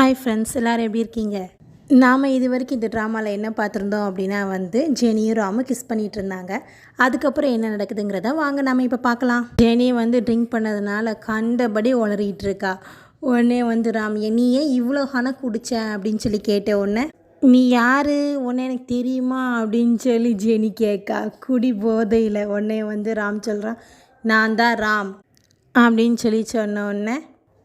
Hi friends எல்லோரும் எப்படி இருக்கீங்க? நாம் இது வரைக்கும் இந்த ட்ராமாவில் என்ன பார்த்துருந்தோம் அப்படின்னா வந்து ஜெனியும் ராமும் கிஸ் பண்ணிகிட்டு இருந்தாங்க. அதுக்கப்புறம் என்ன நடக்குதுங்கிறத வாங்க நம்ம இப்போ பார்க்கலாம். ஜெனி வந்து ட்ரிங்க் பண்ணதுனால கண்டபடி உளறிட்டு இருக்கா. உடனே வந்து ராம் நீ ஏன் இவ்வளோ ஹனம் குடிச்ச? அப்படின்னு சொல்லி கேட்ட உடனே நீ யார்? உன்னை எனக்கு தெரியுமா? அப்படின்னு சொல்லி ஜெனி கேட்கா. குடி போதையில் உடனே வந்து ராம் சொல்கிறான் நான் தான் ராம். அப்படின்னு சொல்லி சொன்ன உடனே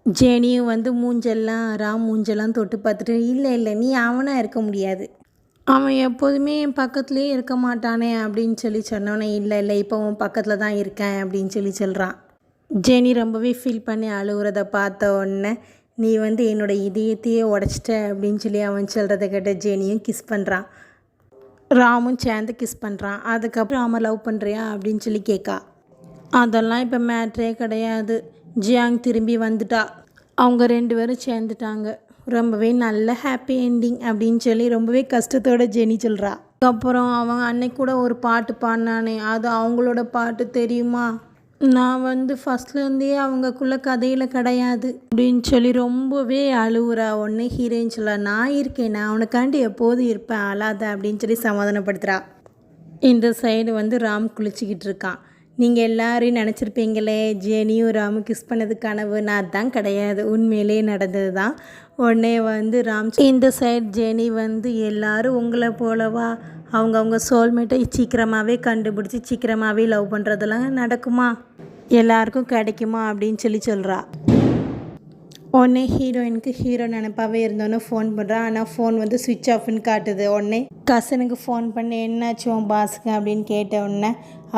ஜெனியும் வந்து மூஞ்செல்லாம் ராம் மூஞ்செல்லாம் தொட்டு பார்த்துட்டு இல்லை இல்லை நீ அவனாக இருக்க முடியாது. அவன் எப்போதுமே என் பக்கத்துலேயே இருக்க மாட்டானே அப்படின்னு சொல்லி சொன்னோன்னே இல்லை இல்லை இப்போ உன் பக்கத்தில் தான் இருக்கேன் அப்படின்னு சொல்லி சொல்கிறான் ஜெனி ரொம்பவே ஃபீல் பண்ணி அழுகுறத பார்த்த உடனே நீ வந்து என்னோடய இதயத்தையே உடச்சிட்ட அப்படின்னு சொல்லி அவன் சொல்கிறத கேட்ட ஜெனியும் கிஸ் பண்ணுறான் ராமும் சேர்ந்து கிஸ் பண்ணுறான் அதுக்கப்புறம் அவன் லவ் பண்ணுறியா அப்படின்னு சொல்லி கேட்கா அதெல்லாம் இப்போ மேட்ரே கிடையாது. ஜியாங் திரும்பி வந்துட்டா. அவங்க ரெண்டு பேரும் சேர்ந்துட்டாங்க. ரொம்பவே நல்ல ஹாப்பி என்டிங் அப்படின்னு சொல்லி ரொம்பவே கஷ்டத்தோட ஜெனி சொல்கிறா அப்புறம் அவங்க அன்னைக்கு கூட ஒரு பாட்டு பாடினானே. அது அவங்களோட பாட்டு தெரியுமா? நான் வந்து ஃபஸ்ட்லேருந்தே அவங்கக்குள்ள கதையில் கிடையாது அப்படின்னு சொல்லி ரொம்பவே அழுவுறா. ஒன்று ஹீரோயின் சொல்ல நான் இருக்கேன். நான் அவனுக்காண்டி எப்போதும் இருப்பேன். அழாத அப்படின்னு சொல்லி சமாதானப்படுத்துகிறா இந்த சைடு வந்து ராம் குளிச்சுக்கிட்டு இருக்கான். நீங்கள் எல்லாரையும் நினச்சிருப்பீங்களே ஜெனியும் ராமு கிஸ் பண்ணது கனவு. நான் தான் கிடையாது. உண்மையிலே நடந்தது தான் உடனே வந்து ராம் இந்த சைட் ஜெனி வந்து எல்லாரும் உங்களை போலவா? அவங்கவுங்க சோல்மேட்டை சீக்கிரமாகவே கண்டுபிடிச்சி சீக்கிரமாகவே லவ் பண்ணுறதெல்லாம் நடக்குமா? எல்லாருக்கும் கிடைக்குமா அப்படின்னு சொல்லி சொல்கிறா உடனே ஹீரோயினுக்கு ஹீரோ நினப்பாவே இருந்தோன்னே ஃபோன் பண்ணுறான் ஆனால் ஃபோன் வந்து சுவிட்ச் ஆஃப்னு காட்டுது. உடனே கசனுக்கு ஃபோன் பண்ணி என்னாச்சு உன் பாஸுக்கு? அப்படின்னு கேட்ட உடனே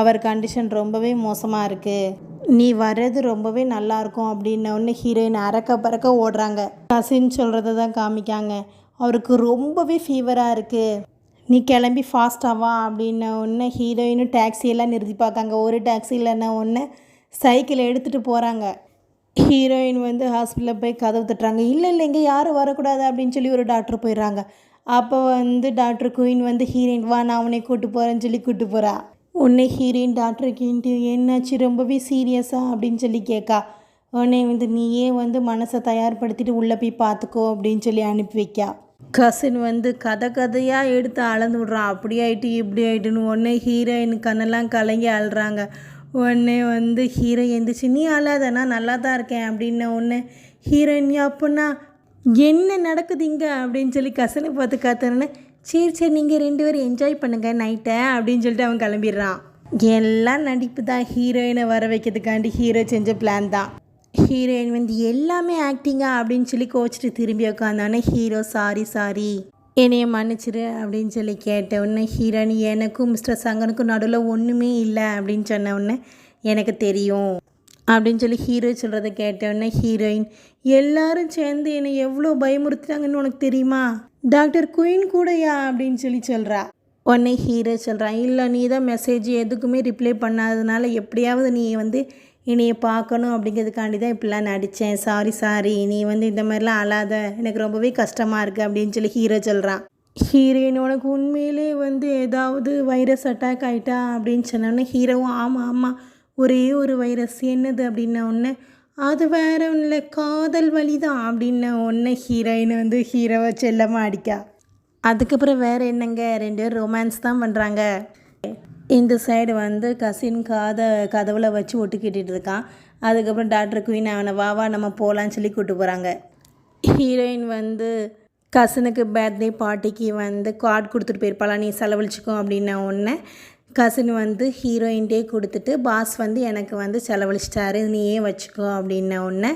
அவர் கண்டிஷன் ரொம்பவே மோசமாக இருக்குது நீ வர்றது ரொம்பவே நல்லாயிருக்கும் அப்படின்னொடனே ஹீரோயின் அறக்க பறக்க ஓடுறாங்க. கசின்னு சொல்கிறத தான் காமிக்காங்க. அவருக்கு ரொம்பவே ஃபீவராக இருக்குது நீ கிளம்பி ஃபாஸ்ட்டாகவா அப்படின்ன ஒன்று ஹீரோயினும் டாக்ஸியெல்லாம் நிறுத்தி பார்க்காங்க. ஒரு டாக்ஸி இல்லைன்னா ஒன்று சைக்கிளை எடுத்துகிட்டு போகிறாங்க ஹீரோயின் வந்து ஹாஸ்பிட்டலில் போய் கதவு தட்டுறாங்க. இல்லை இல்லை இங்கே யாரும் வரக்கூடாது அப்படின்னு சொல்லி ஒரு டாக்டர் போயிடுறாங்க. அப்போ வந்து டாக்டர் குயின் வந்து ஹீரோயின் வா நான் உன்னை கூட்டு போகிறேன்னு சொல்லி கூட்டு போகிறா உன்னை ஹீரோயின் டாக்டருக்கு என்னாச்சு? ரொம்பவே சீரியஸாக அப்படின்னு சொல்லி கேட்கா உடனே வந்து நீயே வந்து மனசை தயார்படுத்திட்டு உள்ளே போய் பார்த்துக்கோ அப்படின்னு சொல்லி அனுப்பி வைக்கா. கசின் வந்து கதை கதையாக எடுத்து அளந்து விட்றான் அப்படி ஆயிட்டு இப்படி ஆயிட்டுன்னு உடனே ஹீரோயின் கண்ணெல்லாம் கலங்கி அழுறாங்க. உடனே வந்து ஹீரோ எந்திரிச்சு நீ அழாத நல்லா தான் இருக்கேன் அப்படின்ன உடனே ஹீரோயின் அப்போனா என்ன நடக்குது இங்கே அப்படின்னு சொல்லி கசனை பார்த்து காத்தோன்னே சரி சரி நீங்கள் ரெண்டு பேரும் என்ஜாய் பண்ணுங்கள் நைட்டை அப்படின்னு சொல்லிட்டு அவன் கிளம்பிடுறான். எல்லாம் நடிப்பு தான் ஹீரோயினை வர வைக்கிறதுக்காண்டி ஹீரோ செஞ்ச பிளான் தான். ஹீரோயின் வந்து எல்லாமே ஆக்டிங்கா அப்படின்னு சொல்லி கோச்சிட்டு திரும்பி உட்காந்தானே ஹீரோ சாரி சாரி என்னைய மன்னிச்சிரு அப்படின்னு சொல்லி கேட்ட உடனே ஹீரோயின் எனக்கும் மிஸ்டர் சங்கனுக்கும் நடுவில் ஒன்றுமே இல்லை அப்படின்னு சொன்ன உடனே எனக்கு தெரியும் அப்படின்னு சொல்லி ஹீரோ சொல்கிறத கேட்ட உடனே ஹீரோயின் எல்லாரும் சேர்ந்து என்னை எவ்வளோ பயமுறுத்துறாங்கன்னு உனக்கு தெரியுமா? டாக்டர் குயின் கூடயா? அப்படின்னு சொல்லி சொல்கிறா உடனே ஹீரோ சொல்கிறான் இல்லை நீ தான் மெசேஜ் எதுக்குமே ரிப்ளை பண்ணாததுனால எப்படியாவது நீ வந்து என்னையை பார்க்கணும் அப்படிங்கிறதுக்காண்டி தான் இப்படிலாம் நடித்தேன். சாரி சாரி நீ வந்து இந்த மாதிரிலாம் அழாத. எனக்கு ரொம்பவே கஷ்டமாக இருக்குது அப்படின்னு சொல்லி ஹீரோ சொல்கிறான் ஹீரோயின் உனக்கு உண்மையிலே வந்து ஏதாவது வைரஸ் அட்டாக் ஆகிட்டா அப்படின்னு சொன்னோடனே ஹீரோவும் ஆமாம் ஆமாம் ஒரே ஒரு வைரஸ் என்னது? அப்படின்ன ஒன்று அது வேற இல்லை காதல் வழி தான் அப்படின்ன ஒன்று ஹீரோயின் வந்து ஹீரோவை செல்லமாக அடிக்கா. அதுக்கப்புறம் வேறு என்னங்க? ரெண்டு பேரும் ரொமான்ஸ் தான் பண்ணுறாங்க இந்த சைடு வந்து கசின் காதை கதவுல வச்சு ஒட்டுக்கிட்டு இருக்கான். அதுக்கப்புறம் டாக்டர் குயின் அவனை வா வா நம்ம போகலான்னு சொல்லி கூப்பிட்டு போகிறாங்க ஹீரோயின் வந்து கசனுக்கு பர்த்டே பார்ட்டிக்கு வந்து கார்டு கொடுத்துட்டு போயிருப்பாளா நீ செலவழிச்சிக்கோ அப்படின்ன உடனே கசின் வந்து ஹீரோயின்டே கொடுத்துட்டு பாஸ் வந்து எனக்கு வந்து செலவழிச்சிட்டாரு நீயே வச்சுக்கோ அப்படின்ன உடனே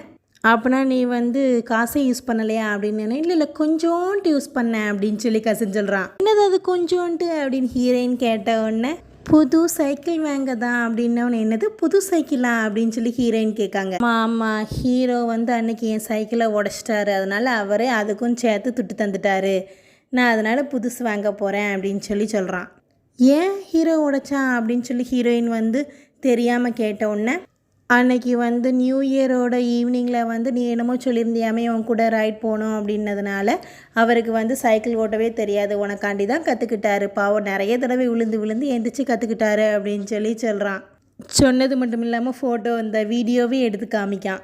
அப்படின்னா நீ வந்து காசை யூஸ் பண்ணலையா? அப்படின்னு இல்லை இல்லை கொஞ்சோன்ட்டு யூஸ் பண்ணேன் அப்படின்னு சொல்லி கசின் சொல்கிறான் என்னது அது கொஞ்சோன்ட்டு அப்படின்னு ஹீரோயின் கேட்ட உடனே புது சைக்கிள் வாங்க தான் அப்படின்னவன் என்னது? புது சைக்கிளா? அப்படின்னு சொல்லி ஹீரோயின் கேட்காங்க. ஆமாம் ஹீரோ வந்து அன்னைக்கு என் சைக்கிளை உடச்சிட்டாரு. அதனால் அவரே அதுக்கும் சேர்த்து துட்டு தந்துட்டாரு. நான் அதனால் புதுசு வாங்க போகிறேன் அப்படின்னு சொல்லி சொல்கிறான் ஏன் ஹீரோ உடைச்சான்? அப்படின்னு சொல்லி ஹீரோயின் வந்து தெரியாமல் கேட்ட உடனே அன்னைக்கு வந்து நியூ இயரோட ஈவினிங்கில் வந்து நீ என்னமோ சொல்லியிருந்தியாமே உன் கூட ரைட் போகணும் அப்படின்னதுனால அவருக்கு வந்து சைக்கிள் ஓட்டவே தெரியாது. உனக்காண்டி தான் கற்றுக்கிட்டாரு பாவம் நிறைய தடவை விழுந்து விழுந்து எந்திரிச்சு கற்றுக்கிட்டாரு அப்படின்னு சொல்லி சொல்கிறான் சொன்னது மட்டும் இல்லாமல் ஃபோட்டோ இந்த வீடியோவே எடுத்து காமிக்கான்.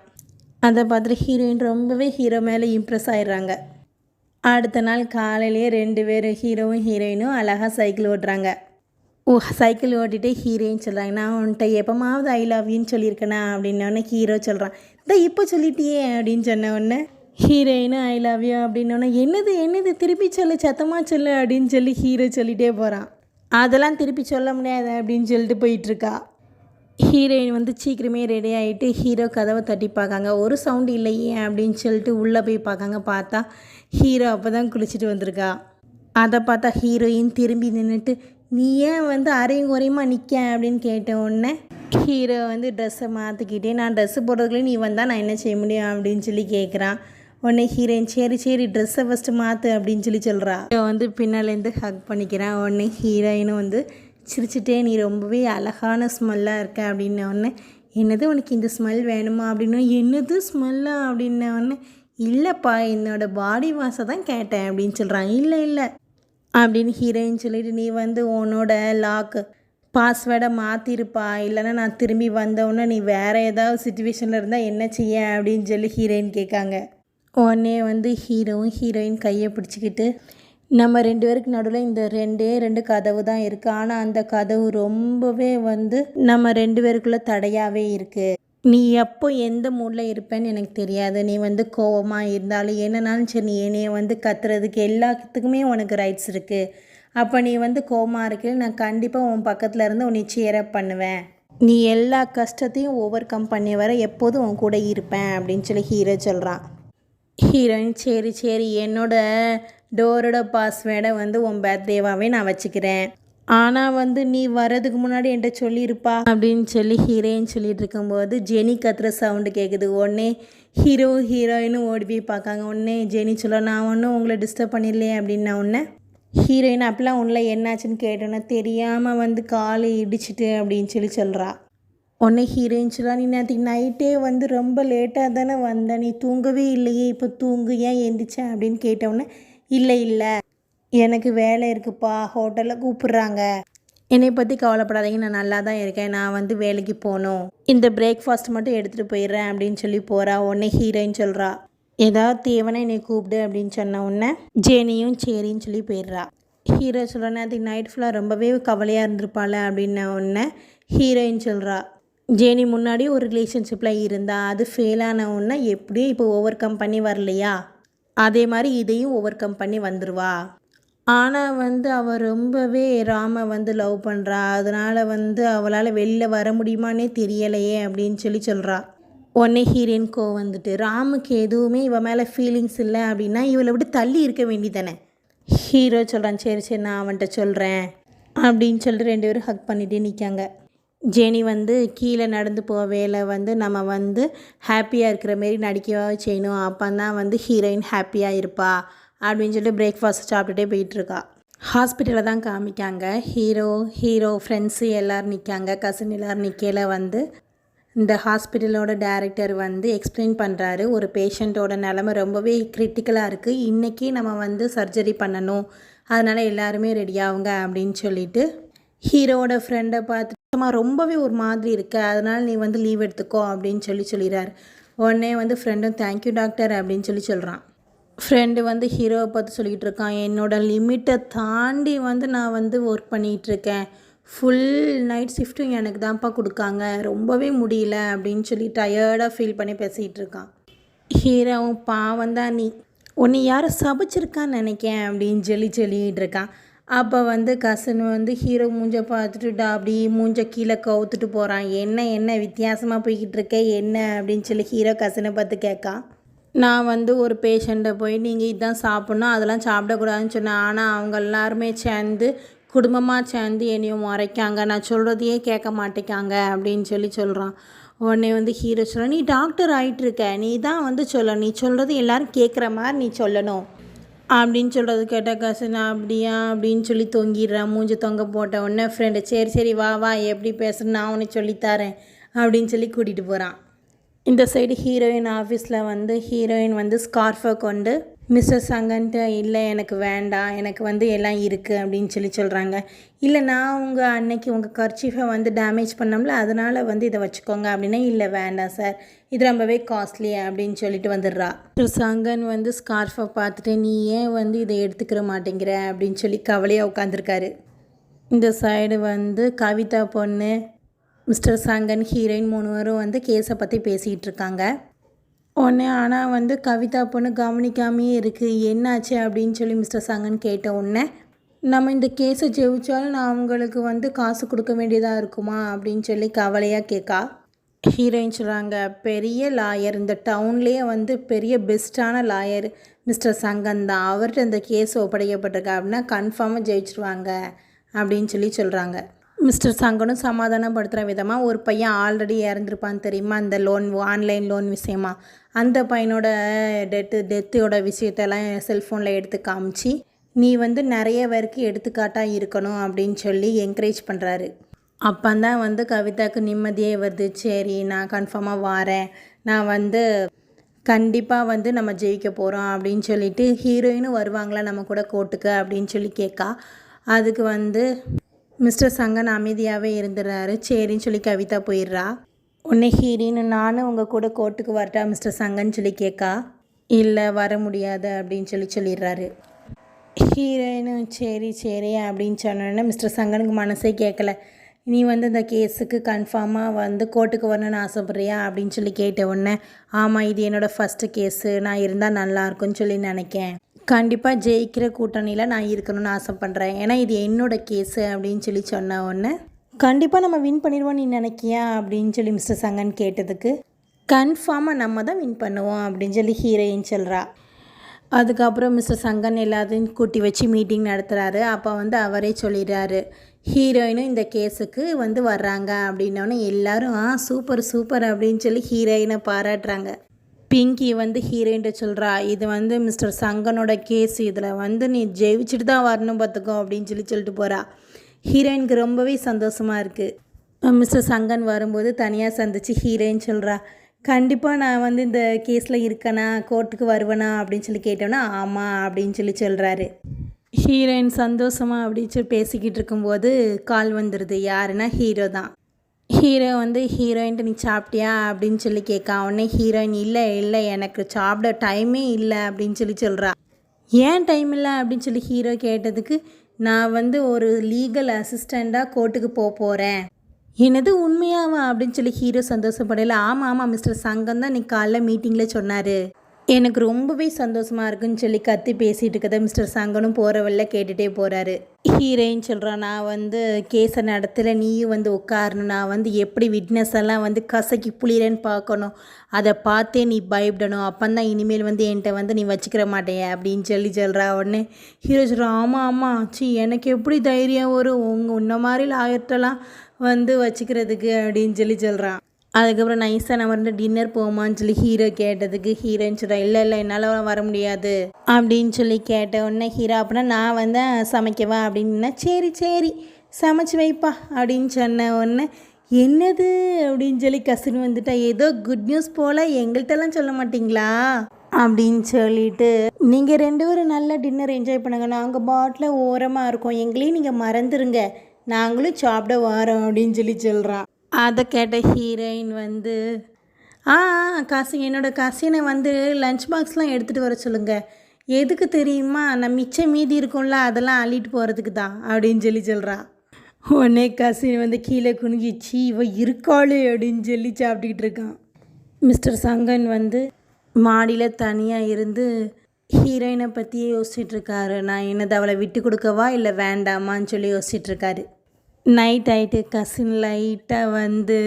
அதை பார்த்துட்டு ஹீரோயின் ரொம்பவே ஹீரோ மேலே இம்ப்ரெஸ் ஆயிடுறாங்க. அடுத்த நாள் காலையிலேயே ரெண்டு பேரும் ஹீரோவும் ஹீரோயினும் அழகாக சைக்கிள் ஓட்டுறாங்க. ஓ சைக்கிள் ஓட்டிகிட்டே ஹீரோயின் சொல்கிறாங்க நான் உன்ட்ட எப்போமாவது ஐ லவ் யூன்னு சொல்லியிருக்கேனா? அப்படின்னோடனே ஹீரோ சொல்கிறான் இந்த இப்போ சொல்லிட்டியே அப்படின்னு சொன்ன உடனே ஹீரோயினும் ஐ லவ் யூ அப்படின்னோடனே என்னது என்னது திருப்பி சொல்லு சத்தமாக சொல்லு அப்படின்னு சொல்லி ஹீரோ சொல்லிகிட்டே போகிறான் அதெல்லாம் திருப்பி சொல்ல முடியாது அப்படின்னு சொல்லிட்டு போயிட்டுருக்கா. ஹீரோயின் வந்து சீக்கிரமே ரெடி ஆகிட்டு ஹீரோ கதவை தட்டி பார்க்காங்க. ஒரு சவுண்டு இல்லையே அப்படின்னு சொல்லிட்டு உள்ளே போய் பார்க்காங்க. பார்த்தா ஹீரோ அப்போ தான் குளிச்சுட்டு வந்திருக்கா. அதை பார்த்தா ஹீரோயின் திரும்பி நின்றுட்டு நீ ஏன் வந்து அரையும் குறையுமா நிற்க அப்படின்னு கேட்ட உடனே ஹீரோ வந்து ட்ரெஸ்ஸை மாற்றிக்கிட்டே நான் ட்ரெஸ்ஸு போடுறதுக்குள்ளே நீ வந்தால் நான் என்ன செய்ய முடியும்? அப்படின்னு சொல்லி கேட்குறான் உடனே ஹீரோயின் சரி சரி ட்ரெஸ்ஸை ஃபஸ்ட்டு மாற்று அப்படின்னு சொல்லி சொல்கிறா ஹீரோ வந்து பின்னாலேருந்து ஹக் பண்ணிக்கிறான் உடனே ஹீரோயினும் வந்து சிரிச்சிட்டே நீ ரொம்பவே அழகான ஸ்மெல்லாக இருக்க அப்படின்ன உடனே என்னது உனக்கு இந்த ஸ்மெல் வேணுமா? அப்படின்னு என்னது ஸ்மெல்லா அப்படின்ன உடனே இல்லைப்பா என்னோடய பாடி வாஷை தான் கேட்டேன் அப்படின்னு சொல்கிறான் இல்லை இல்லை அப்படின்னு ஹீரோயின் சொல்லிட்டு நீ வந்து உன்னோட லாக்கு பாஸ்வேர்டை மாற்றிருப்பா இல்லைன்னா நான் திரும்பி வந்தவுடனே நீ வேறு ஏதாவது சுச்சுவேஷனில் இருந்தால் என்ன செய்ய? அப்படின்னு சொல்லி ஹீரோயின் கேட்காங்க. உடனே வந்து ஹீரோவும் ஹீரோயின் கையை பிடிச்சிக்கிட்டு நம்ம ரெண்டு பேருக்கு நடுவில் இந்த ரெண்டே ரெண்டு கதவு தான் இருக்குது ஆனால் அந்த கதவு ரொம்பவே வந்து நம்ம ரெண்டு பேருக்குள்ளே தடையாகவே இருக்குது நீ எப்போ எந்த மூடில் இருப்பேன்னு எனக்கு தெரியாது. நீ வந்து கோவமாக இருந்தாலும் என்னன்னாலும் சரி நீ என்னைய வந்து கத்துறதுக்கு எல்லாத்துக்குமே உனக்கு ரைட்ஸ் இருக்குது அப்போ நீ வந்து கோவமாக இருக்க நான் கண்டிப்பாக உன் பக்கத்தில் இருந்து உன்னை சேரப் பண்ணுவேன். நீ எல்லா கஷ்டத்தையும் ஓவர் கம் பண்ணி வர எப்போதும் உன் கூட இருப்பேன் அப்படின்னு சொல்லி ஹீரோ சொல்கிறான் ஹீரோயின் சரி சரி என்னோட டோரோட பாஸ்வேர்டை வந்து உன் பர்த்டேவாகவே நான் வச்சுக்கிறேன். ஆனால் வந்து நீ வர்றதுக்கு முன்னாடி என்கிட்ட சொல்லியிருப்பா அப்படின்னு சொல்லி ஹீரோயின் சொல்லிட்டு இருக்கும்போது ஜெனி கத்துற சவுண்டு கேட்குது உடனே ஹீரோ ஹீரோயினும் ஓடி போய் பார்க்காங்க. உடனே ஜெனி சொல்ல நான் ஒன்றும் உங்களை டிஸ்டர்ப் பண்ணிடலையே அப்படின்னா உடனே ஹீரோயின் அப்பெல்லாம் உள்ள என்னாச்சுன்னு கேட்டோன்னே தெரியாமல் வந்து காலை இடிச்சிட்டு அப்படின்னு சொல்லி சொல்கிறா உடனே ஹீரோயின் சொல்லா நீ நேற்றுக்கு நைட்டே வந்து ரொம்ப லேட்டாக தானே வந்த. நீ தூங்கவே இல்லையே. இப்போ தூங்கு. ஏன் எந்திரிச்சேன் அப்படின்னு கேட்டவுடனே இல்லை இல்லை. எனக்கு வேலை இருக்குப்பா ஹோட்டலில் கூப்பிட்றாங்க. என்னை பற்றி கவலைப்படாதீங்க நான் நல்லா தான் இருக்கேன். நான் வந்து வேலைக்கு போகணும். இந்த பிரேக்ஃபாஸ்ட் மட்டும் எடுத்துகிட்டு போயிடுறேன் அப்படின்னு சொல்லி போகிறா உடனே ஹீரோயின் சொல்கிறா ஏதாவது தேவனை என்னை கூப்பிடு அப்படின்னு சொன்ன உடனே ஜேனியும் சரின்னு சொல்லி போயிடுறா. ஹீரோ சொல்கிறேன் அது நைட் ஃபுல்லாக ரொம்பவே கவலையாக இருந்திருப்பாள் அப்படின்ன உடனே ஹீரோயின் சொல்கிறா ஜேனி முன்னாடி ஒரு ரிலேஷன்ஷிப்பில் இருந்தா அது ஃபெயிலான உடனே எப்படியும் இப்போ ஓவர் கம் பண்ணி வரலையா? அதே மாதிரி இதையும் ஓவர் கம் பண்ணி வந்துடுவா ஆனால் வந்து அவள் ரொம்பவே ராமை வந்து லவ் பண்ணுறா அதனால் வந்து அவளால் வெளில வர முடியுமானே தெரியலையே அப்படின்னு சொல்லி சொல்கிறா உடனே ஹீரோயின் கோ வந்துட்டு ராமுக்கு எதுவுமே இவன் மேலே ஃபீலிங்ஸ் இல்லை அப்படின்னா இவளை விட்டு தள்ளி இருக்க வேண்டியதானே ஹீரோ சொல்கிறான் சரி சரி நான் அவன்கிட்ட சொல்கிறேன் அப்படின்னு சொல்லிட்டு ரெண்டு பேரும் ஹக் பண்ணிகிட்டே நிற்காங்க ஜெனி வந்து கீழே நடந்து போவேல வந்து நம்ம வந்து ஹாப்பியாக இருக்கிற மாரி நடிக்கவா செய்யணும். அப்போ தான் வந்து ஹீரோயின் ஹாப்பியாக இருப்பா. அப்படின்னு சொல்லிட்டு பிரேக்ஃபாஸ்ட் சாப்பிட்டுட்டே போயிட்டுருக்கா. ஹாஸ்பிட்டலில் தான் காமிக்காங்க. ஹீரோ ஹீரோ ஃப்ரெண்ட்ஸு எல்லோரும் நிற்காங்க கசின் எல்லோரும் நிற்கையில் வந்து இந்த ஹாஸ்பிட்டலோட டேரக்டர் வந்து எக்ஸ்பிளைன் பண்ணுறாரு ஒரு பேஷண்ட்டோட நிலமை ரொம்பவே கிரிட்டிக்கலாக இருக்குது இன்றைக்கி நம்ம வந்து சர்ஜரி பண்ணணும். அதனால் எல்லாருமே ரெடி ஆகுங்க அப்படின்னு சொல்லிட்டு ஹீரோவோட ஃப்ரெண்டை பார்த்துட்டு ரொம்பவே ஒரு மாதிரி இருக்கு. அதனால் நீ வந்து லீவ் எடுத்துக்கோ அப்படின்னு சொல்லி சொல்லிடுறாரு உடனே வந்து ஃப்ரெண்டும் தேங்க்யூ டாக்டர் அப்படின்னு சொல்லி சொல்கிறான் ஃப்ரெண்டு வந்து ஹீரோவை பார்த்து சொல்லிக்கிட்டு இருக்கான் என்னோட லிமிட்டை தாண்டி வந்து நான் வந்து ஒர்க் பண்ணிகிட்டு இருக்கேன் ஃபுல் நைட் ஷிஃப்ட்டும் எனக்கு தான்ப்பா கொடுக்காங்க. ரொம்பவே முடியல அப்படின்னு சொல்லி டயர்டாக ஃபீல் பண்ணி பேசிகிட்டு இருக்கான் ஹீரோவும் பாவம் தான் நீ. உன்னை யாரும் சபிச்சிருக்கான்னு நினைக்கேன் அப்படின்னு சொல்லி சொல்லிகிட்டு இருக்கான் அப்போ வந்து கசன் வந்து ஹீரோ மூஞ்ச பார்த்துட்டு அப்படி மூஞ்ச கீழே கவுத்துட்டு போகிறான் என்ன என்ன வித்தியாசமாக போய்கிட்டு இருக்க என்ன? அப்படின்னு சொல்லி ஹீரோ கசனை பார்த்து கேட்கான். நான் வந்து ஒரு பேஷண்ட்டை போய் நீங்கள் இதுதான் சாப்பிட்ணும் அதெல்லாம் சாப்பிடக்கூடாதுன்னு சொன்னேன். ஆனால் அவங்க எல்லாருமே சேர்ந்து குடும்பமாக சேர்ந்து என்னையும் முறைக்காங்க. நான் சொல்கிறதையே கேட்க மாட்டேங்காங்க அப்படின்னு சொல்லி சொல்கிறான் உடனே வந்து ஹீரோ சொல்ல நீ டாக்டர் ஆகிட்டுருக்க நீ தான் வந்து சொல்ல நீ சொல்கிறது எல்லோரும் கேட்குற மாதிரி நீ சொல்லணும். அப்படின்னு சொல்கிறது கேட்ட கசனா அப்படியா? அப்படின்னு சொல்லி தொங்கிடுறான். மூஞ்சி தொங்க போட்ட உடனே ஃப்ரெண்டு சரி சரி வா வா எப்படி பேசுகிறேன் நான் உனக்கு சொல்லித்தரேன் அப்படின்னு சொல்லி கூட்டிகிட்டு போகிறான் இந்த சைடு ஹீரோயின் ஆஃபீஸில் வந்து ஹீரோயின் வந்து ஸ்கார்ஃபை கொண்டு மிஸ்டர் சங்கன்ட்டு இல்லை எனக்கு வேண்டாம் எனக்கு வந்து எல்லாம் இருக்குது அப்படின்னு சொல்லி சொல்கிறாங்க இல்லை நான் உங்கள் அன்னைக்கு உங்கள் கர்ச்சீஃபை வந்து டேமேஜ் பண்ணோம்ல அதனால் வந்து இதை வச்சுக்கோங்க அப்படின்னா இல்லை வேண்டாம் சார் இது ரொம்பவே காஸ்ட்லி அப்படின்னு சொல்லிட்டு வந்துடுறா. மிஸ்டர் சங்கன் வந்து ஸ்கார்ஃபை பார்த்துட்டு நீ ஏன் வந்து இதை எடுத்துக்கிற மாட்டேங்கிற? அப்படின்னு சொல்லி கவலையாக உட்காந்துருக்காரு இந்த சைடு வந்து கவிதா பொண்ணு மிஸ்டர் சங்கன் ஹீரோயின் மூணுவரும் வந்து கேஸை பற்றி பேசிகிட்டு இருக்காங்க உடனே ஆனால் வந்து கவிதா பொண்ணு கவனிக்காமையே இருக்குது என்னாச்சு அப்படின்னு சொல்லி மிஸ்டர் சங்கன் கேட்ட உடனே நம்ம இந்த கேஸை ஜெயிச்சாலும் நான் அவங்களுக்கு வந்து காசு கொடுக்க வேண்டியதாக இருக்குமா? அப்படின்னு சொல்லி கவலையாக கேட்கா ஹீரோயின் சொல்கிறாங்க பெரிய லாயர். இந்த டவுன்லேயே வந்து பெரிய பெஸ்ட்டான லாயர் மிஸ்டர் சங்கன் தான். அவர்கிட்ட இந்த கேஸ் ஒப்படைக்கப்பட்டிருக்கா அப்படின்னா கன்ஃபார்மாக ஜெயிச்சிருவாங்க. அப்படின்னு சொல்லி சொல்கிறாங்க மிஸ்டர் சங்கனும் சமாதானப்படுத்துகிற விதமாக ஒரு பையன் ஆல்ரெடி இறந்துருப்பான்னு தெரியுமா? அந்த லோன் ஆன்லைன் லோன் விஷயமா? அந்த பையனோட டெத்து டெத்தோட விஷயத்தெல்லாம் செல்ஃபோனில் எடுத்து காமிச்சு நீ வந்து நிறைய பேருக்கு எடுத்துக்காட்டாக இருக்கணும் அப்படின்னு சொல்லி என்கரேஜ் பண்ணுறாரு அப்போ தான் வந்து கவிதாவுக்கு நிம்மதியே வருது. சரி நான் கன்ஃபார்மாக வாரேன். நான் வந்து கண்டிப்பாக வந்து நம்ம ஜெயிக்க போகிறோம் அப்படின்னு சொல்லிட்டு ஹீரோயினும் வருவாங்களா நம்ம கூட கோட்டுக்கு அப்படின்னு சொல்லி கேட்கா அதுக்கு வந்து மிஸ்டர் சங்கன் அமைதியாகவே இருந்துடுறாரு. சரின்னு சொல்லி கவிதா போயிடுறா. உன்னை ஹீரின்னு நானும் உங்கள் கூட கோர்ட்டுக்கு வரட்டா மிஸ்டர் சங்கன் சொல்லி கேட்கா? இல்லை வர முடியாது அப்படின்னு சொல்லி சொல்லிடுறாரு. ஹீரோயினும் சரி சரி அப்படின்னு சொன்னோன்னே மிஸ்டர் சங்கனுக்கு மனசே கேட்கல. நீ வந்து இந்த கேஸுக்கு கன்ஃபார்மாக வந்து கோர்ட்டுக்கு வரணும்னு ஆசைப்பட்றியா? அப்படின்னு சொல்லி கேட்ட உடனே ஆமாம் இது என்னோடய ஃபஸ்ட்டு கேஸு. நான் இருந்தால் நல்லாயிருக்குன்னு சொல்லி நினைக்கேன். கண்டிப்பாக ஜெயிக்கிற கூட்டணியில் நான் இருக்கணும்னு ஆசைப்பட்றேன். ஏன்னா இது என்னோடய கேஸு அப்படின்னு சொல்லி சொன்ன உடனே கண்டிப்பாக நம்ம வின் பண்ணிடுவோம் நீ நினைக்கியா? அப்படின்னு சொல்லி மிஸ்டர் சங்கன் கேட்டதுக்கு கன்ஃபார்மாக நம்ம தான் வின் பண்ணுவோம் அப்படின்னு சொல்லி ஹீரோயின் சொல்கிறா அதுக்கப்புறம் மிஸ்டர் சங்கன் எல்லாத்தையும் கூட்டி வச்சு மீட்டிங் நடத்துகிறாரு அப்போ வந்து அவரே சொல்லிடுறாரு ஹீரோயினும் இந்த கேஸுக்கு வந்து வர்றாங்க அப்படின்னோடனே எல்லோரும் ஆ சூப்பர் சூப்பர் அப்படின்னு சொல்லி ஹீரோயினை பாராட்டுறாங்க. பிங்கி வந்து ஹீரோயின்ட்டு சொல்கிறா இது வந்து மிஸ்டர் சங்கனோட கேஸ் இதில் வந்து நீ ஜெயிச்சுட்டு தான் வரணும் பார்த்துக்கோ அப்படின்னு சொல்லி சொல்லிட்டு போகிறா ஹீரோயினுக்கு ரொம்பவே சந்தோஷமாக இருக்குது மிஸ்டர் சங்கன் வரும்போது தனியாக சந்திச்சு ஹீரோயின் சொல்கிறா கண்டிப்பாக நான் வந்து இந்த கேஸில் இருக்கேனா? கோர்ட்டுக்கு வருவேனா? அப்படின்னு சொல்லி கேட்டோன்னா ஆமாம் அப்படின்னு சொல்லி சொல்கிறாரு ஹீரோயின் சந்தோஷமாக அப்படின்னு சொல்லி பேசிக்கிட்டு இருக்கும்போது கால் வந்துடுது யாருன்னா ஹீரோ தான். ஹீரோ வந்து ஹீரோயின்ட்டு நீ சாப்பிட்டியா அப்படின்னு சொல்லி கேட்கா. உடனே ஹீரோயின் இல்லை இல்லை எனக்கு சாப்பிட டைமே இல்லை அப்படின்னு சொல்லி சொல்கிறா ஏன் டைம் இல்லை? அப்படின்னு சொல்லி ஹீரோ கேட்டதுக்கு நான் வந்து ஒரு லீகல் அசிஸ்டண்ட்டாக கோர்ட்டுக்கு போக போகிறேன் என்னது உண்மையாவா? அப்படின்னு சொல்லி ஹீரோ சந்தோஷப்படல. ஆமாம் ஆமாம் மிஸ்டர் சங்கம் தான் நீ காலைல மீட்டிங்கில் சொன்னார். எனக்கு ரொம்பவே சந்தோஷமாக இருக்குன்னு சொல்லி கத்தி பேசிகிட்டு இருக்கதை மிஸ்டர் சங்கனும் போகிற வழில கேட்டுகிட்டே போகிறாரு ஹீரோயின் சொல்கிறான் நான் வந்து கேஸை நடத்தல நீயும் வந்து உட்காரணும். நான் வந்து எப்படி விட்னஸ் எல்லாம் வந்து கசக்கி புளிரேன்னு பார்க்கணும். அதை பார்த்தே நீ பயப்படணும். அப்போந்தான் இனிமேல் வந்து என்கிட்ட வந்து நீ வச்சுக்கிற மாட்டேன் அப்படின்னு சொல்லி சொல்கிறா உடனே. ஹீரோ சொல்கிறான் ஆமாம் ஆமாம் சி எனக்கு எப்படி தைரியம் வரும்? உங்கள் உன்ன மாதிரி லாயர்ட்டெல்லாம் வந்து வச்சுக்கிறதுக்கு அப்படின்னு சொல்லி சொல்கிறான் அதுக்கப்புறம் நைஸாக நம்ம வந்து டின்னர் போமான்னு சொல்லி ஹீரோ கேட்டதுக்கு ஹீரோன்னு சொல்கிறா இல்லை இல்லை என்னால் வர முடியாது அப்படின்னு சொல்லி கேட்ட உடனே ஹீரோ அப்படின்னா நான் வந்து சமைக்கவா? அப்படின்னா சரி சரி சமைச்சு வைப்பா அப்படின்னு சொன்ன உடனே என்னது? அப்படின்னு சொல்லி கசின் வந்துட்டா ஏதோ குட் நியூஸ் போல் எங்கள்கிட்டலாம் சொல்ல மாட்டிங்களா? அப்படின்னு சொல்லிட்டு நீங்கள் ரெண்டு பேரும் நல்ல டின்னர் என்ஜாய் பண்ணுங்க. நாங்கள் பாட்டில் ஓரமாக இருக்கோம். எங்களையும் நீங்கள் மறந்துடுங்க நாங்களும் சாப்பிட வரோம் அப்படின்னு சொல்லி சொல்கிறான் அதை கேட்ட ஹீரோயின் வந்து ஆ காசு என்னோட கசினை வந்து லஞ்ச் பாக்ஸ்லாம் எடுத்துகிட்டு வர சொல்லுங்கள் எதுக்கு தெரியுமா? நான் மிச்சம் மீதி இருக்கும்ல அதெல்லாம் அள்ளிட்டு போகிறதுக்கு தான் அப்படின்னு சொல்லி சொல்கிறா உடனே கசின் வந்து கீழே குனிஞ்சிச்சு இவ இருக்காளே அப்படின்னு சொல்லி சாப்பிட்டுக்கிட்டு இருக்கான். மிஸ்டர் சங்கன் வந்து மாடியில் தனியாக இருந்து ஹீரோயினை பற்றியே யோசிச்சுட்ருக்காரு நான் என்னது அவளை விட்டு கொடுக்கவா இல்லை வேண்டாமான்னு சொல்லி யோசிச்சுட்ருக்காரு நைட் ஆகிட்டு கசின் லைட்டாக வந்து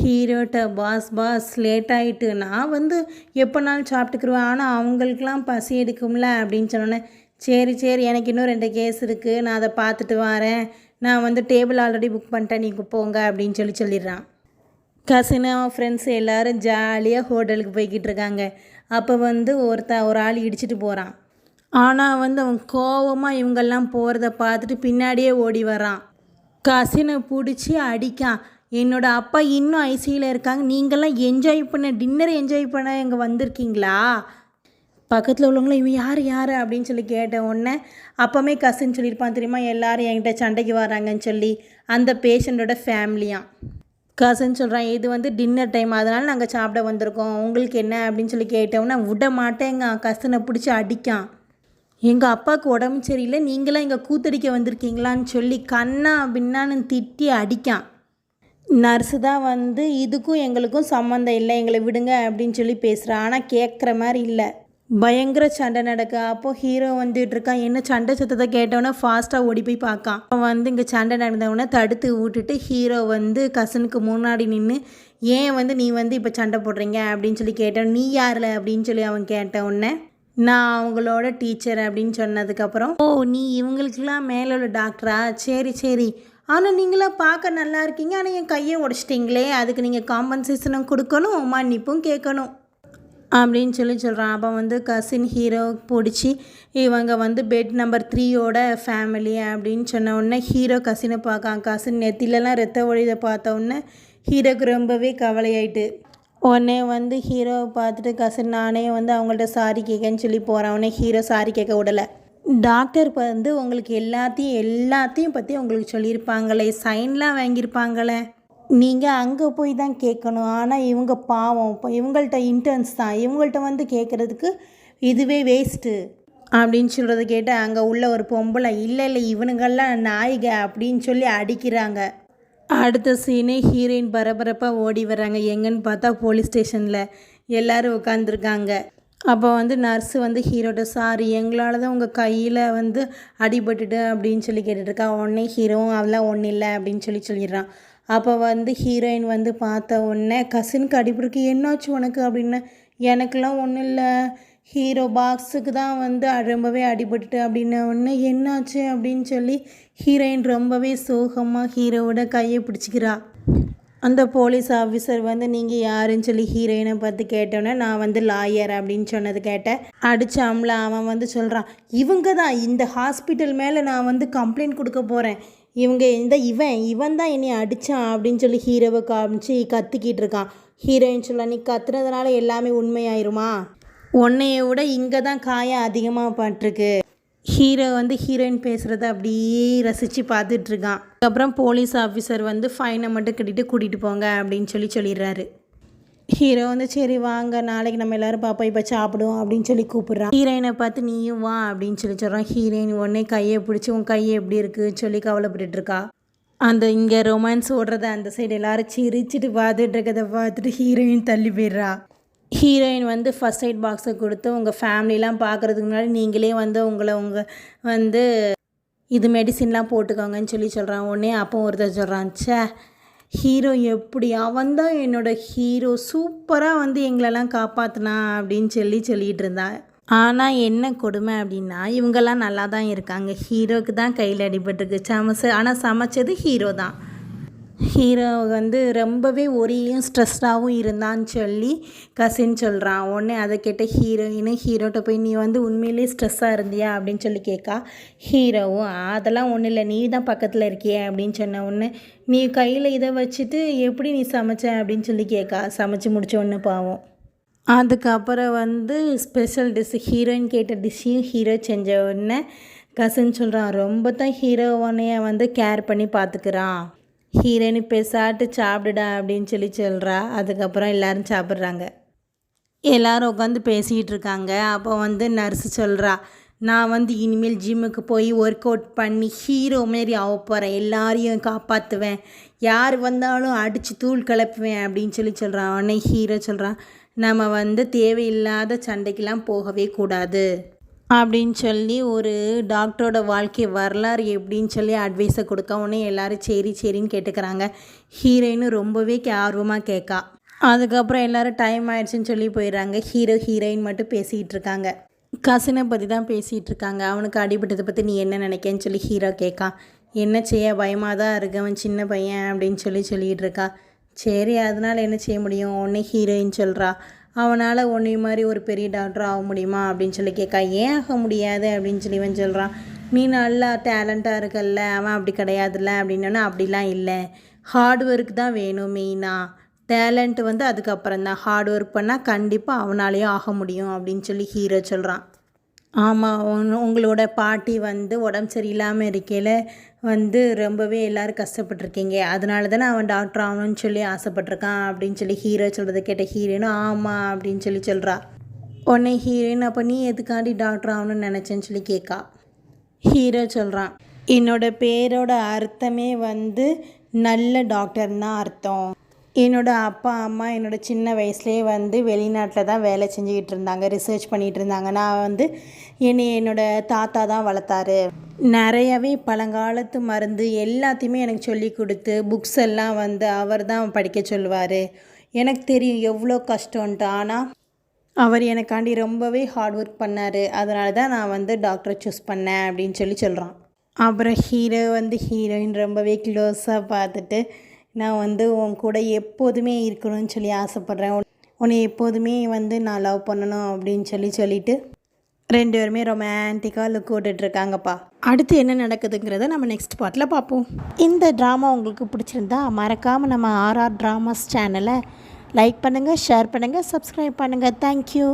ஹீரோட்ட பாஸ் பாஸ் லேட் ஆகிட்டு நான் வந்து எப்போனாலும் சாப்பிட்டுக்குருவேன். ஆனால் அவங்களுக்கெலாம் பசி எடுக்கும்ல அப்படின்னு சொன்னோன்னே சரி சரி எனக்கு இன்னும் ரெண்டு கேஸ் இருக்குது நான் அதை பார்த்துட்டு வரேன். நான் வந்து டேபிள் ஆல்ரெடி புக் பண்ணிட்டேன். நீங்கள் போங்க அப்படின்னு சொல்லி சொல்லிடுறான். கசின் அவன் ஃப்ரெண்ட்ஸ் எல்லோரும் ஜாலியாக ஹோட்டலுக்கு போய்கிட்டு இருக்காங்க. அப்போ வந்து ஒருத்த ஒரு ஆள் இடிச்சிட்டு போகிறான் ஆனால் வந்து அவன் கோவமாக இவங்கெல்லாம் போகிறத பார்த்துட்டு பின்னாடியே ஓடி வரான் கசினை பிடிச்சி அடிக்கான். என்னோட அப்பா இன்னும் ஐசியில் இருக்காங்க. நீங்கள்லாம் என்ஜாய் பண்ண டின்னர் என்ஜாய் பண்ண இங்கே வந்திருக்கீங்களா? பக்கத்தில் உள்ளவங்களும் இவன் யார் யார்? அப்படின்னு சொல்லி கேட்ட உடனே அப்போமே கசின் சொல்லியிருப்பான் தெரியுமா? எல்லாரும் என்கிட்ட சண்டைக்கு வராங்கன்னு சொல்லி அந்த பேஷண்ட்டோட ஃபேமிலியாம் கசன் சொல்கிறான் இது வந்து டின்னர் டைம் அதனால் நாங்கள் சாப்பிட வந்திருக்கோம். உங்களுக்கு என்ன? அப்படின்னு சொல்லி கேட்டோம்னா விட மாட்டேங்க கசனை பிடிச்சி அடிக்கான். எங்கள் அப்பாவுக்கு உடம்பு சரியில்லை நீங்களாம் இங்கே கூத்தடிக்க வந்திருக்கீங்களான்னு சொல்லி கண்ணா பின்னான்னு திட்டி அடிக்கான். நர்ஸு தான் வந்து இதுக்கும் எங்களுக்கும் சம்மந்தம் இல்லை எங்களை விடுங்க அப்படின்னு சொல்லி பேசுகிறான் ஆனால் கேட்குற மாதிரி இல்லை. பயங்கர சண்டை நடக்க. அப்போது ஹீரோ வந்துட்டு இருக்கான். என்ன சண்டை சத்தத்தை கேட்டவொன்னே ஃபாஸ்ட்டாக ஓடி போய் பார்க்கான். அவன் வந்து இங்கே சண்டை நடந்தவொடனே தடுத்து விட்டுட்டு ஹீரோ வந்து கசனுக்கு முன்னாடி நின்று ஏன் வந்து நீ வந்து இப்போ சண்டை போடுறீங்க? அப்படின்னு சொல்லி கேட்டான் நீ யாரில்? அப்படின்னு சொல்லி அவன் கேட்ட உடனே நான் அவங்களோட டீச்சர் அப்படின்னு சொன்னதுக்கப்புறம் ஓ நீ இவங்களுக்கெல்லாம் மேலே உள்ள டாக்டரா சரி சரி. ஆனால் நீங்களாம் பார்க்க நல்லா இருக்கீங்க. ஆனால் என் கையை உடச்சிட்டிங்களே. அதுக்கு நீங்கள் காம்பன்சேஷனும் கொடுக்கணும் மன்னிப்பும் கேட்கணும். அப்படின்னு சொல்லி சொல்கிறான் அப்போ வந்து கசின் ஹீரோ பிடிச்சி இவங்க வந்து பெட் நம்பர் த்ரீயோட ஃபேமிலி அப்படின்னு சொன்ன உடனே ஹீரோ கசினை பார்க்கான். கசின் நெத்திலலாம் ரத்த ஒழியதை பார்த்த உடனே ஹீரோக்கு ரொம்பவே கவலையாயிட்டு உடனே வந்து ஹீரோவை பார்த்துட்டு கசின் நானே வந்து அவங்கள்ட்ட சாரி கேட்கன்னு சொல்லி போகிறேன் உடனே ஹீரோ சாரி கேட்க விடலை. டாக்டர் வந்து உங்களுக்கு எல்லாத்தையும் எல்லாத்தையும் பற்றி உங்களுக்கு சொல்லியிருப்பாங்களே சைன்லாம் வாங்கியிருப்பாங்களே. நீங்கள் அங்கே போய் தான் கேட்கணும். ஆனால் இவங்க பாவம். இப்போ இவங்கள்ட்ட இன்டர்ன்ஸ் தான். இவங்கள்ட்ட வந்து கேட்குறதுக்கு இதுவே வேஸ்ட்டு அப்படின்னு சொல்கிறத கேட்டு அங்கே உள்ள ஒரு பொம்பளை இல்லை இல்லை இவனுங்கெல்லாம் நாய்க அப்படின்னு சொல்லி அடிக்கிறாங்க. அடுத்த சீனே ஹீரோயின் பரபரப்பாக ஓடி வராங்க எங்கன்னு பார்த்தா போலீஸ் ஸ்டேஷனில் எல்லோரும் உட்காந்துருக்காங்க அப்போ வந்து நர்ஸு வந்து ஹீரோட்ட சாரி எங்களால் தான் உங்கள் கையில் வந்து அடிபட்டுட்டு அப்படின்னு சொல்லி கேட்டுட்ருக்கா. உடனே ஹீரோவும் அதெல்லாம் ஒன்றும் இல்லை அப்படின்னு சொல்லி சொல்லிடுறான். அப்போ வந்து ஹீரோயின் வந்து பார்த்த உடனே கசினுக்கு அடிபட்டுருக்கு. என்னாச்சு உனக்கு? அப்படின்னு. எனக்கெல்லாம் ஒன்றும் இல்லை. ஹீரோ பாக்ஸுக்கு தான் வந்து ரொம்பவே அடிபட்டுட்டு அப்படின்ன. உடனே என்னாச்சு? அப்படின்னு சொல்லி ஹீரோயின் ரொம்பவே சோகமாக ஹீரோவோட கையை பிடிச்சிக்கிறா. அந்த போலீஸ் ஆஃபீஸர் வந்து நீங்கள் யாருன்னு சொல்லி ஹீரோயினை பார்த்து கேட்டோன்னே நான் வந்து லாயர் அப்படின்னு சொன்னது கேட்டேன் அடிச்சாம்ல அவன் வந்து சொல்கிறான் இவங்க தான் இந்த ஹாஸ்பிட்டல் மேலே நான் வந்து கம்ப்ளைண்ட் கொடுக்க போகிறேன் இவங்க இந்த இவன் இவன் தான் என்னை அடித்தான் அப்படின்னு சொல்லி ஹீரோவை காமிச்சு கத்திக்கிட்டு இருக்கான். ஹீரோயின் சொல்ல நீ கத்துனதுனால எல்லாமே உண்மையாயிருமா? உன்னைய விட இங்கே தான் காயம் அதிகமாக பட்டிருக்கு. ஹீரோ வந்து ஹீரோயின் பேசுகிறத அப்படியே ரசித்து பார்த்துட்ருக்கான். அதுக்கப்புறம் போலீஸ் ஆஃபீஸர் வந்து ஃபைனை மட்டும் கட்டிட்டு கூட்டிகிட்டு போங்க அப்படின்னு சொல்லி சொல்லிடுறாரு. ஹீரோ வந்து சரி வாங்க நாளைக்கு நம்ம எல்லோரும் பாப்பா இப்போ சாப்பிடுவோம் அப்படின்னு சொல்லி கூப்பிட்றான். ஹீரோயினை பார்த்து நீயும் வா அப்படின்னு சொல்லி சொல்கிறான் ஹீரோயின் உடனே கையை பிடிச்சி உன் கையை எப்படி இருக்குன்னு சொல்லி கவலைப்பட்டுட்ருக்கா அந்த இங்கே ரொமான்ஸ் ஓடுறத அந்த சைடு எல்லாரும் சிரிச்சிட்டு பார்த்துட்டு இருக்கதை பார்த்துட்டு ஹீரோயின் தள்ளி போயிடுறா. ஹீரோயின் வந்து ஃபஸ்ட் எய்ட் பாக்ஸை கொடுத்து உங்கள் ஃபேமிலிலாம் பார்க்குறதுக்கு முன்னாடி நீங்களே வந்து உங்களை உங்கள் வந்து இது மெடிசின்லாம் போட்டுக்கோங்கன்னு சொல்லி சொல்கிறான் உடனே அப்போ ஒருத்தர் சொல்கிறான் ச்சே ஹீரோ எப்படி அவன் தான் என்னோடய ஹீரோ சூப்பராக வந்து எங்களெல்லாம் காப்பாற்றினா அப்படின்னு சொல்லி சொல்லிகிட்டு இருந்தான் ஆனால் என்ன கொடுமை அப்படின்னா இவங்கெல்லாம் நல்லா தான் இருக்காங்க. ஹீரோக்கு தான் கையில் அடிபட்டுருக்கு. சமச்சு ஆனால் சமைச்சது ஹீரோ தான். ஹீரோ வந்து ரொம்பவே ஒரேயும் ஸ்ட்ரெஸ்டாகவும் இருந்தான்னு சொல்லி கசின் சொல்கிறான் உடனே அதை கேட்ட ஹீரோயினும் ஹீரோட்ட போய் நீ வந்து உண்மையிலே ஸ்ட்ரெஸ்ஸாக இருந்தியா? அப்படின்னு சொல்லி கேட்கா ஹீரோவும் அதெல்லாம் ஒன்றும் இல்லை. நீ தான் பக்கத்தில் இருக்கியே? அப்படின்னு சொன்ன உடனே நீ கையில் இதை வச்சுட்டு எப்படி நீ சமைச்ச? அப்படின்னு சொல்லி கேட்கா சமைச்சு முடிச்ச ஒன்று பாவம். அதுக்கப்புறம் வந்து ஸ்பெஷல் டிஷ் ஹீரோயின் கேட்ட டிஷ்ஷையும் ஹீரோ செஞ்ச உடனே கசின் சொல்கிறான் ரொம்ப தான் ஹீரோவனையை வந்து கேர் பண்ணி பார்த்துக்கிறான். ஹீரோயின் பெசாட்டு சாப்பிடுடா அப்படின்னு சொல்லி சொல்கிறா அதுக்கப்புறம் எல்லோரும் சாப்பிட்றாங்க. எல்லோரும் உட்காந்து பேசிகிட்டு இருக்காங்க. அப்போ வந்து நர்ஸு சொல்கிறா நான் வந்து இனிமேல் ஜிம்முக்கு போய் ஒர்க் அவுட் பண்ணி ஹீரோ மாரி ஆக போகிறேன் எல்லாரையும் காப்பாற்றுவேன் யார் வந்தாலும் அடித்து தூள் கிளப்புவேன் அப்படின்னு சொல்லி சொல்கிறான் உடனே ஹீரோ சொல்கிறான் நம்ம வந்து தேவையில்லாத சண்டைக்கெலாம் போகவே கூடாது. அப்படின்னு சொல்லி ஒரு டாக்டரோட வாழ்க்கை வரலாறு எப்படின்னு சொல்லி அட்வைஸை கொடுக்க உடனே எல்லோரும் சரி சரின்னு கேட்டுக்கிறாங்க. ஹீரோயினும் ரொம்பவே ஆர்வமாக கேட்கா அதுக்கப்புறம் எல்லோரும் டைம் ஆயிடுச்சுன்னு சொல்லி போயிடுறாங்க. ஹீரோ ஹீரோயின் மட்டும் பேசிகிட்டு இருக்காங்க. கசினை பற்றி தான் பேசிகிட்டு இருக்காங்க. அவனுக்கு அடிபட்டதை பற்றி நீ என்ன நினைக்கன்னு சொல்லி ஹீரோ கேட்கான் என்ன செய்ய? பயமாக தான் இருக்கு. அவன் சின்ன பையன் அப்படின்னு சொல்லி சொல்லிகிட்டு இருக்கா. சரி அதனால் என்ன செய்ய முடியும்? ஒன்று ஹீரோயின் சொல்கிறா அவனால் உன்னை மாதிரி ஒரு பெரிய டாக்டர் ஆக முடியுமா அப்படின்னு சொல்லி கேட்கா ஏன் ஆக முடியாது? அப்படின்னு சொல்லி இவன் சொல்கிறான் நீ நல்லா டேலண்ட்டாக இருக்கல்ல அவன் அப்படி கிடையாதுல்ல? அப்படின்னா அப்படிலாம் இல்லை. ஹார்ட் ஒர்க் தான் வேணும் மெயினாக டேலண்ட் வந்து அதுக்கப்புறம் தான் ஹார்ட் ஒர்க் பண்ணால் கண்டிப்பாக அவனாலேயும் ஆக முடியும். அப்படின்னு சொல்லி ஹீரோ சொல்கிறான் ஆமாம் உங்களோட பாட்டி வந்து உடம்பு சரியில்லாமல் இருக்கையில் வந்து ரொம்பவே எல்லோரும் கஷ்டப்பட்டுருக்கீங்க. அதனால தானே அவன் டாக்டர் ஆகணும்னு சொல்லி ஆசைப்பட்டிருக்கான் அப்படின்னு சொல்லி ஹீரோ சொல்கிறத கேட்ட ஹீரோனும் ஆமாம் அப்படின்னு சொல்லி சொல்கிறா உன்னை ஹீரோயின் அப்போ நீ எதுக்காண்டி டாக்டர் ஆகணும்னு நினச்சேன்னு சொல்லி கேட்கா ஹீரோ சொல்கிறான் என்னோட பேரோட அர்த்தமே வந்து நல்ல டாக்டர்னு தான் அர்த்தம். என்னோட அப்பா அம்மா என்னோட சின்ன வயசுலேயே வந்து வெளிநாட்டில் தான் வேலை செஞ்சுக்கிட்டு இருந்தாங்க ரிசர்ச் பண்ணிகிட்டு இருந்தாங்க. நான் வந்து என்னை என்னோட தாத்தா தான் வளர்த்தாரு. நிறையவே பழங்காலத்து மருந்து எல்லாத்தையுமே எனக்கு சொல்லி கொடுத்து புக்ஸ் எல்லாம் வந்து அவர் தான் படிக்க சொல்லுவார். எனக்கு தெரியும் எவ்வளோ கஷ்டம்ன்ட்டு. ஆனால் அவர் எனக்காண்டி ரொம்பவே ஹார்ட் ஒர்க் பண்ணார். அதனால தான் நான் வந்து டாக்டரை சூஸ் பண்ணேன் அப்படின்னு சொல்லி சொல்கிறான் அப்புறம் ஹீரோ வந்து ஹீரோயின் ரொம்பவே க்ளோஸாக பார்த்துட்டு நான் வந்து உன் கூட எப்போதுமே இருக்கணும்னு சொல்லி ஆசைப்பட்றேன். உன்னை எப்போதுமே வந்து நான் லவ் பண்ணணும் அப்படின்னு சொல்லி சொல்லிட்டு ரெண்டு பேருமே ரொமான்டிக்காக லுக் விட்டுட்ருக்காங்கப்பா அடுத்து என்ன நடக்குதுங்கிறத நம்ம நெக்ஸ்ட் பார்ட்டில் பார்ப்போம். இந்த ட்ராமா உங்களுக்கு பிடிச்சிருந்தா மறக்காமல் நம்ம ஆர்ஆர் ட்ராமாஸ் சேனலை லைக் பண்ணுங்கள் ஷேர் பண்ணுங்கள் சப்ஸ்கிரைப் பண்ணுங்கள் தேங்க்யூ